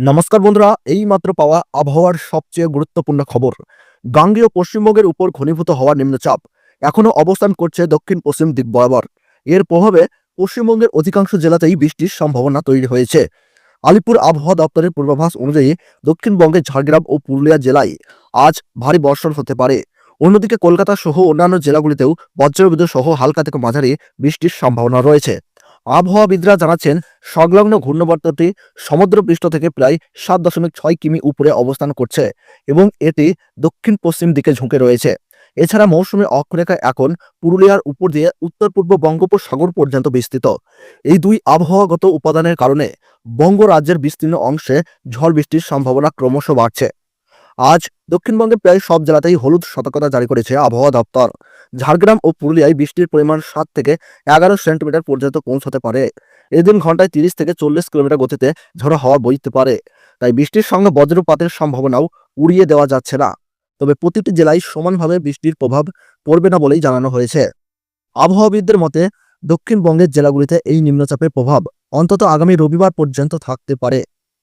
নমস্কার বন্ধুরা এই মাত্র পাওয়া আবহাওয়ার সবচেয়ে গুরুত্বপূর্ণ খবর। গাঙ্গেয় পশ্চিমবঙ্গের উপর ঘনীভূত হওয়া নিম্নচাপ। এখনও অবস্থান করছে দক্ষিণ পশ্চিম দিক বরাবর। এর প্রভাবে পশ্চিমবঙ্গের অধিকাংশ জেলাতেই বৃষ্টির সম্ভাবনা তৈরি হয়েছে। আলিপুর আবহাওয়া দপ্তরের পূর্বাভাস অনুযায়ী দক্ষিণবঙ্গের ঝাড়গ্রাম ও পুরুলিয়া জেলায় আজ ভারী বর্ষণ হতে পারে। অন্যদিকে কলকাতা সহ অন্যান্য জেলাগুলিতেও বজ্রবিদ্যুৎ সহ হালকা থেকে মাঝারি বৃষ্টির সম্ভাবনা রয়েছে। আবহাওয়াবিদরা জানাচ্ছেন, সংলগ্ন ঘূর্ণবর্তটি সমুদ্রপৃষ্ঠ থেকে প্রায় সাত দশমিক ছয় কিমি উপরে অবস্থান করছে এবং এটি দক্ষিণ পশ্চিম দিকে ঝুঁকে রয়েছে। এছাড়া মৌসুমী অক্ষরেখা এখন পুরুলিয়ার উপর দিয়ে উত্তর পূর্ব বঙ্গোপসাগর পর্যন্ত বিস্তৃত। এই দুই আবহাওয়াগত উপাদানের কারণে বঙ্গরাজ্যের বিস্তীর্ণ অংশে ঝড় বৃষ্টির সম্ভাবনা ক্রমশ বাড়ছে। আজ দক্ষিণবঙ্গের প্রায় সব জেলাতেই হলুদ সতর্কতা জারি করেছে আবহাওয়া দপ্তর। ঝাড়গ্রাম ও পুরুলিয়ায় বৃষ্টির পরিমাণ সাত থেকে এগারো সেন্টিমিটার পর্যন্ত পৌঁছাতে পারে। এদিন ঘন্টায় তিরিশ থেকে চল্লিশ কিলোমিটার গতিতে ঝড়ো হওয়া বইতে পারে। তাই বৃষ্টির সঙ্গে বজ্রপাতের সম্ভাবনাও উড়িয়ে দেওয়া যাচ্ছে না। তবে প্রতিটি জেলায় সমানভাবে বৃষ্টির প্রভাব পড়বে না বলেই জানানো হয়েছে। আবহাওয়াবিদদের মতে, দক্ষিণবঙ্গের জেলাগুলিতে এই নিম্নচাপের প্রভাব অন্তত আগামী রবিবার পর্যন্ত থাকতে পারে।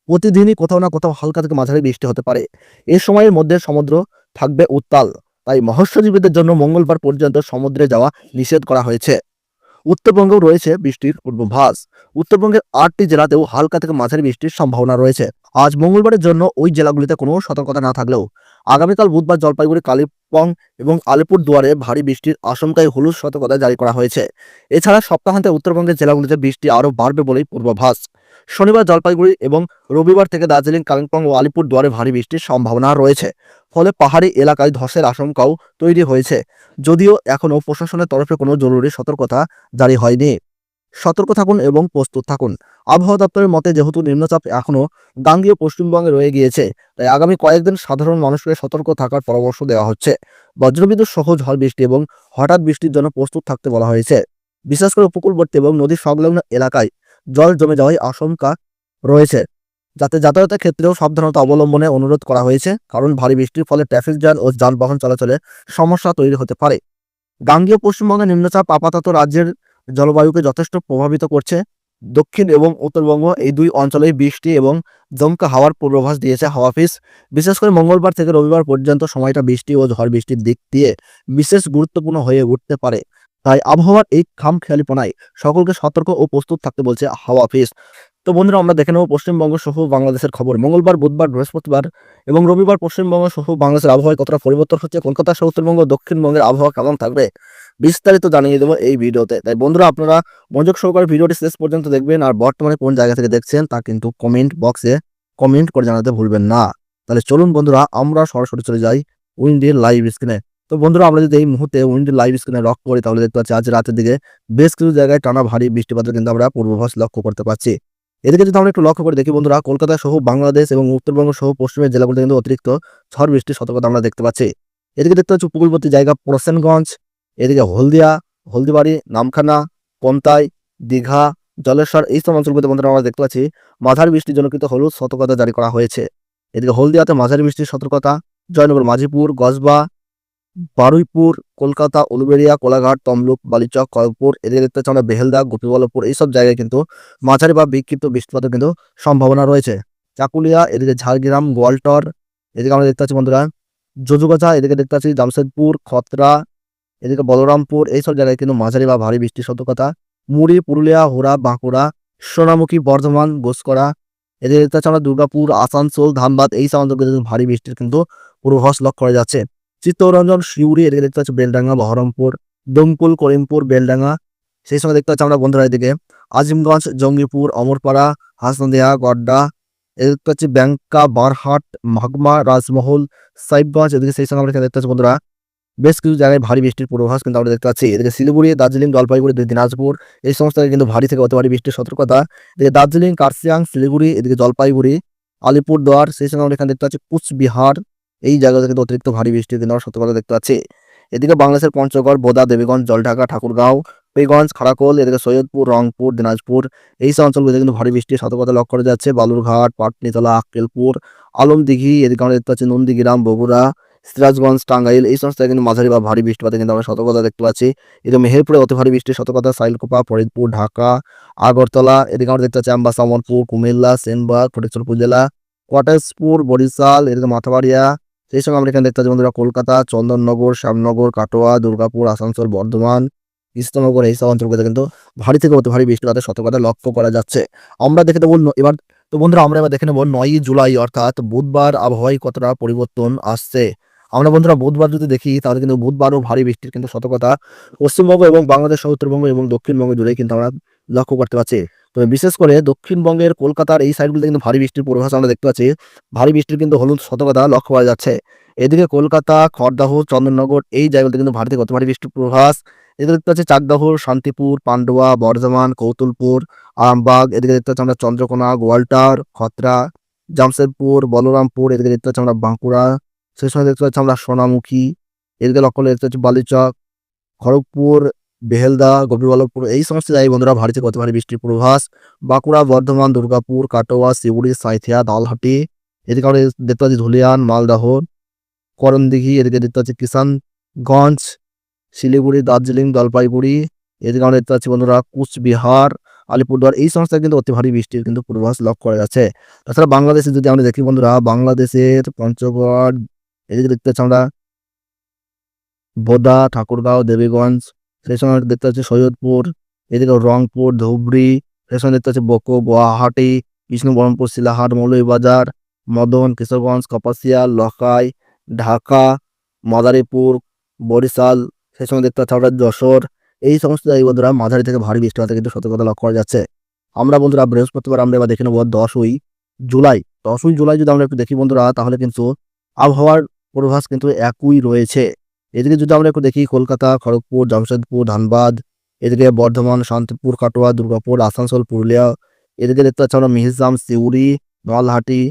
প্রতিদিনই কোথাও না কোথাও হালকা থেকে মাঝারি বৃষ্টি হতে পারে। এ সময়ের মধ্যে সমুদ্র থাকবে উত্তাল, তাই মৎস্যজীবীদের জন্য মঙ্গলবার পর্যন্ত সমুদ্রে যাওয়া নিষেধ করা হয়েছে। উত্তরবঙ্গেও রয়েছে বৃষ্টির পূর্বভাস। উত্তরবঙ্গের আটটি জেলাতেও হালকা থেকে মাঝারি বৃষ্টির সম্ভাবনা রয়েছে। আজ মঙ্গলবারের জন্য ওই জেলাগুলিতে কোনো সতর্কতা না থাকলেও আগামীকাল বুধবার জলপাইগুড়ি, কালিম্পং এবং আলিপুর দুয়ারে ভারী বৃষ্টির আশঙ্কায় হলুদ সতর্কতা জারি করা হয়েছে। এছাড়া সপ্তাহান্তে উত্তরবঙ্গের জেলাগুলিতে বৃষ্টি আরও বাড়বে বলেই পূর্বাভাস। শনিবার জলপাইগুড়ি এবং রবিবার থেকে দার্জিলিং, কালিম্পং ও আলিপুর দুয়ারে ভারী বৃষ্টির সম্ভাবনা রয়েছে, ফলে পাহাড়ি এলাকায় ধসের আশঙ্কাও তৈরি হয়েছে। যদিও এখনও প্রশাসনের তরফে কোনো জরুরি সতর্কতা জারি হয়নি। সতর্ক থাকুন এবং প্রস্তুত থাকুন। আবহাওয়া দপ্তরের মতে, যেহেতু নিম্নচাপ এখনও গাঙ্গীয় পশ্চিমবঙ্গে রয়ে গিয়েছে, তাই আগামী কয়েকদিন সাধারণ মানুষকে সতর্ক থাকার পরামর্শ দেওয়া হচ্ছে। বজ্রবিদ্যুৎ সহ ঝড় বৃষ্টি এবং হঠাৎ বৃষ্টির জন্য প্রস্তুত থাকতে বলা হয়েছে। বিশেষ করে উপকূলবর্তী এবং নদীর সংলগ্ন এলাকায় জল জমে যাওয়ার আশঙ্কা রয়েছে, যাতে যাতায়াতের ক্ষেত্রেও সাবধানতা অবলম্বনে অনুরোধ করা হয়েছে, কারণ ভারী বৃষ্টির ফলে ট্রাফিক জ্যাম ও যানবাহন চলাচলে সমস্যা তৈরি হতে পারে। গাঙ্গীয় পশ্চিমবঙ্গের নিম্নচাপ আপাতত রাজ্যের জলবায়ুকে যথেষ্ট প্রভাবিত করছে। দক্ষিণ এবং উত্তরবঙ্গ এই দুই অঞ্চলেই বৃষ্টি এবং দমকা হাওয়ার পূর্বাভাস দিয়েছে হাওয়া অফিস। বিশেষ করে মঙ্গলবার থেকে রবিবার পর্যন্ত সময়টা বৃষ্টি ও ঝড় বৃষ্টির দিক দিয়ে বিশেষ গুরুত্বপূর্ণ হয়ে উঠতে পারে। তাই আবহাওয়ার এই খাম খেয়ালিপনায় সকলকে সতর্ক ও প্রস্তুত থাকতে বলছে হাওয়া অফিস। তো বন্ধুরা, আমরা দেখে নেব পশ্চিমবঙ্গ সহ বাংলাদেশের খবর। মঙ্গলবার, বুধবার, বৃহস্পতিবার এবং রবিবার পশ্চিমবঙ্গ সহ বাংলাদেশের আবহাওয়ায় কতটা পরিবর্তন হচ্ছে, কলকাতা সহ উত্তরবঙ্গ দক্ষিণবঙ্গের আবহাওয়া কেমন থাকবে, বিস্তারিত জানিয়ে দেবো এই ভিডিওতে। তাই বন্ধুরা, আপনারা মনোযোগ সহকারে ভিডিওটি শেষ পর্যন্ত দেখবেন আর বর্তমানে কোন জায়গা থেকে দেখছেন তা কিন্তু কমেন্ট বক্সে কমেন্ট করে জানাতে ভুলবেন না। তাহলে চলুন বন্ধুরা, আমরা সরাসরি চলে যাই উইন্ডের লাইভ স্ক্রিনে তো বন্ধুরা, আমরা যদি এই মুহূর্তে উইন্ডের লাইভ স্ক্রিনে লক্ষ্য করি, তাহলে দেখতে পাচ্ছি আজ রাতের দিকে বেশ কিছু জায়গায় টানা ভারী বৃষ্টিপাতের কিন্তু আমরা পূর্বাভাস লক্ষ্য করতে পারছি। এদিকে যদি আমরা একটু লক্ষ্য করে দেখি বন্ধুরা, কলকাতা সহ বাংলাদেশ এবং উত্তরবঙ্গ সহ পশ্চিমের জেলাগুলিতে কিন্তু অতিরিক্ত ঝড় বৃষ্টির সতর্কতা আমরা দেখতে পাচ্ছি। এদিকে দেখতে পাচ্ছি উপকূলবর্তী জায়গা প্রসেনগঞ্জ, এদিকে হলদিয়া, হলদিবাড়ি, নামখানা, পন্তাই, দীঘা, জলেশ্বর এই সব অঞ্চলগুলিতে বন্ধুরা আমরা দেখতে পাচ্ছি মাঝারি বৃষ্টির জনকৃত হলুদ সতর্কতা জারি করা হয়েছে। এদিকে হলদিয়াতে মাঝারি বৃষ্টির সতর্কতা, জয়নগর, মাঝিপুর, গজবা বারুইপুর, কলকাতা, উলুবেড়িয়া, কোলাঘাট, তমলুক, বালিচক কয়েকপুর এদের দেখতে আমরা বেহেলদা, গোপীবল্লভপুর, এইসব জায়গায় কিন্তু মাঝারি বা বিক্ষিপ্ত বৃষ্টিপাতের কিন্তু সম্ভাবনা রয়েছে। চাকুলিয়া, এদিকে ঝাড়গ্রাম, গোয়ালটর, এদিকে আমরা দেখতে পাচ্ছি বন্ধুরা জজুগাছা এদিকে দেখতে পাচ্ছি জামশেদপুর, খতরা, এদিকে বলরামপুর, এইসব জায়গায় কিন্তু মাঝারি বা ভারী বৃষ্টির সতর্কতা। মুড়ি, পুরুলিয়া হোরা বাঁকুড়া, সোনামুখী, বর্ধমান গোসকরা এদিকে দেখতে পাচ্ছি আমরা দুর্গাপুর, আসানসোল ধানবাদ এই সব কিন্তু ভারী বৃষ্টির কিন্তু পূর্বাভাস লক্ষ্য করা যাচ্ছে। চিত্তরঞ্জন শিউরি এদিকে দেখতে পাচ্ছি বেলডাঙ্গা, বহরমপুর, দমকুল, করিমপুর, বেলডাঙ্গা। সেই সঙ্গে দেখতে পাচ্ছি আমরা বন্ধুরা এদিকে আজিমগঞ্জ, জঙ্গিপুর, অমরপাড়া, হাসনদিয়া, গড্ডা, এদিকে দেখতে পাচ্ছি ব্যাংকা, বারহাট মাগমা রাজমহল সাইবগঞ্জ এদিকে সেই সঙ্গে আমরা দেখতে পাচ্ছি বন্ধুরা বেশ কিছু জায়গায় ভারী বৃষ্টির পূর্বাভাস কিন্তু আমরা দেখতে পাচ্ছি। এদিকে শিলিগুড়ি, দার্জিলিং, জলপাইগুড়ি দিনাজপুর, এই সমস্ত কিন্তু ভারী থেকে অতি ভারী বৃষ্টির সতর্কতা। এদিকে দার্জিলিং কার্সিয়াং শিলিগুড়ি, এদিকে জলপাইগুড়ি, আলিপুরদুয়ার, সেই সঙ্গে আমরা এখানে দেখতে পাচ্ছি কুচবিহার এই জায়গাতে কিন্তু অতিরিক্ত ভারী বৃষ্টির কিন্তু সতর্কতা দেখতে পাচ্ছি। এদিকে বাংলাদেশের পঞ্চগড় বোদা দেবীগঞ্জ, জলঢাকা, ঠাকুরগাঁও পেগঞ্জ খাড়াকোল, এদিকে সৈয়দপুর, রংপুর, দিনাজপুর, এই সব অঞ্চলগুলিতে কিন্তু ভারী বৃষ্টির সতর্কতা লক্ষ্য করা যাচ্ছে। বালুরঘাট, পাটনিতলা, আক্কেলপুর, আলমদিঘি, এদিকে আমরা দেখতে পাচ্ছি নন্দীগ্রাম, বগুড়া, সিরাজগঞ্জ, টাঙ্গাইল, এই সমস্ত কিন্তু মাঝারি বা ভারী বৃষ্টিপাতে কিন্তু আমরা সতর্কতা দেখতে পাচ্ছি। এদিকে মেহেরপুরে অতি ভারী বৃষ্টির সতর্কতা সাইলকোপা, ফরিদপুর, ঢাকা, আগরতলা, এদিকে আমরা দেখতে পাচ্ছি আম্বাসা অমরপুর কুমিল্লা, সেনবাগ ফটিকচুরপুর জেলা কটেজপুর বরিশাল, এদিকে মাথাবাড়িয়া সেই সঙ্গে আমরা এখানে দেখতে পাচ্ছি বন্ধুরা কলকাতা, চন্দননগর, শ্যামনগর, কাটোয়া, দুর্গাপুর, আসানসোল, বর্ধমান, কৃষ্ণনগর এই সব অঞ্চলগুলোতে কিন্তু ভারী থেকে অতি ভারী বৃষ্টিপাতের সতর্কতা লক্ষ্য করা যাচ্ছে। আমরা দেখে দেবো এবার তো বন্ধুরা আমরা এবার দেখে নেব নয়ই জুলাই অর্থাৎ বুধবার আবহাওয়ায় কতটা পরিবর্তন আসছে। আমরা বন্ধুরা বুধবার যদি দেখি তাহলে কিন্তু বুধবারও ভারী বৃষ্টির কিন্তু সতর্কতা পশ্চিমবঙ্গ এবং বাংলাদেশ, উত্তরবঙ্গ এবং দক্ষিণবঙ্গ জুড়ে কিন্তু আমরা লক্ষ্য করতে পারছি। তবে বিশেষ করে দক্ষিণবঙ্গের কলকাতার এই সাইডগুলোতে কিন্তু ভারী বৃষ্টির পূর্বাভাস আমরা দেখতে পাচ্ছি। ভারী বৃষ্টির কিন্তু হলুদ সতর্কতা লক্ষ্য করা যাচ্ছে। এদিকে কলকাতা, খড়দাহ চন্দননগর এই জায়গাগুলোতে কিন্তু ভারী থেকে অতি ভারী বৃষ্টির পূর্বাভাস। এদিকে দেখতে পাচ্ছি চাকদাহ, শান্তিপুর, পান্ডুয়া, বর্ধমান, কৌতুলপুর, আরামবাগ, এদিকে দেখতে পাচ্ছি আমরা চন্দ্রকোনা, গোয়ালটার, খতরা, জামশেদপুর, বলরামপুর, এদিকে দেখতে পাচ্ছি আমরা বাঁকুড়া, সেই সময় দেখতে পাচ্ছি আমরা সোনামুখী, এদিকে লক্ষ্য দেখতে পাচ্ছি বালিচক, খড়গপুর বেহেলদা গোপীবল্লভপুর এই সমস্ত জায়গায় বন্ধুরা ভারী থেকে অতি ভারী বৃষ্টির পূর্বাভাস। বাঁকুড়া, বর্ধমান, দুর্গাপুর, কাটোয়া, শিউড়ি, সাঁইথিয়া দালহাটি এদিকে আমরা দেখতে পাচ্ছি ধুলিয়ান, মালদাহ, করণদিঘি, এদিকে দেখতে পাচ্ছি কিষানগঞ্জ, শিলিগুড়ি, দার্জিলিং, জলপাইগুড়ি, এদিকে আমরা দেখতে পাচ্ছি বন্ধুরা কুচবিহার, আলিপুরদুয়ার, এই সমস্ত কিন্তু অতি ভারী বৃষ্টির কিন্তু পূর্বাভাস লক্ষ্য করা যাচ্ছে। তাছাড়া বাংলাদেশে যদি আমরা দেখি বন্ধুরা, বাংলাদেশের পঞ্চগড়, এদিকে দেখতে পাচ্ছি আমরা বোদা, ঠাকুরগাঁও, দেবীগঞ্জ সেই সময় দেখতে পাচ্ছি সৈয়দপুর, এদিকে রংপুর, ধুবড়ি সেই সময় দেখতে পাচ্ছি বকো, গুয়াহাটি বিষ্ণু বহরমপুর শিলাহাট, মৌলভীবাজার, মদন, কিশোরগঞ্জ, কাপাসিয়া লখাই ঢাকা, মাদারীপুর, বরিশাল সেই সময় দেখতে পাচ্ছি আমরা যশোর। এই সমস্ত জায়গায় বন্ধুরা মাঝারি থেকে ভারী বৃষ্টিপাতে কিন্তু সতর্কতা লক্ষ্য করা যাচ্ছে। আমরা বন্ধুরা বৃহস্পতিবার আমরা এবার দেখে নেব দশই জুলাই। দশই জুলাই যদি আমরা একটু দেখি বন্ধুরা, তাহলে কিন্তু আবহাওয়ার পূর্বাভাস কিন্তু একই রয়েছে। এদিকে যদি আমরা একটু দেখি, কলকাতা, খড়গপুর, জামশেদপুর, ধানবাদ, এদিকে বর্ধমান, শান্তিপুর, কাটোয়া, দুর্গাপুর, আসানসোল, পুরুলিয়া, এদিকে দেখতে পাচ্ছি আমরা মিহিজাম, সিউড়ি, নলহাটি,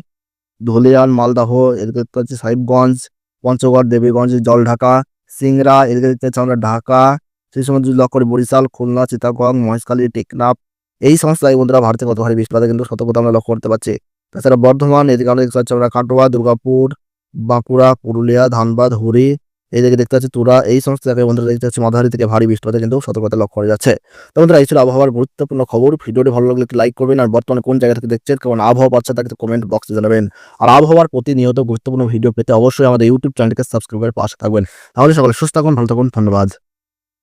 ধুলিয়ান, মালদাহ, এদিকে দেখতে পাচ্ছি সাহিবগঞ্জ, পঞ্চগড়, দেবীগঞ্জ, জলঢাকা, সিংড়া, এদিকে দেখতে পাচ্ছি আমরা ঢাকা, সেই সময় যদি লক্ষ্য করি বরিশাল, খুলনা, চিটাগং, মহেশখালী, টেকনাফ, এই সমস্ত বন্ধুরা ভারতে কত ভারী বৃষ্টিপাতে কিন্তু সতর্কতা আমরা লক্ষ্য করতে পারছি। তাছাড়া বর্ধমান, এদিকে আমরা দেখতে পাচ্ছি আমরা কাটোয়া, দুর্গাপুর, বাঁকুড়া, পুরুলিয়া, ধানবাদ হুড়ি এইদিকে দেখতে পাচ্ছি তোরা, এই সমস্ত জায়গায় বন্ধুরা দেখতে পাচ্ছি মাঝারি থেকে ভারী বৃষ্টিপাতে কিন্তু সতর্কতা লক্ষ্য করা যাচ্ছে। তো বন্ধুরা, এই ছিল আবহাওয়ার গুরুত্বপূর্ণ খবর। ভিডিওটি ভালো লাগলে লাইক করবেন আর বর্তমানে কোন জায়গা থেকে দেখছেন, কেমন আবহাওয়া পাচ্ছে তাকে কমেন্ট বক্সে জানাবেন। আর আবহাওয়ার প্রতিনিয়ত গুরুত্বপূর্ণ ভিডিও পেতে অবশ্যই আমাদের ইউটিউব চ্যানেলকে সাবস্ক্রাইবের করে পাশে থাকবেন। তাহলে সকলে সুস্থ থাকুন, ভালো থাকুন, ধন্যবাদ।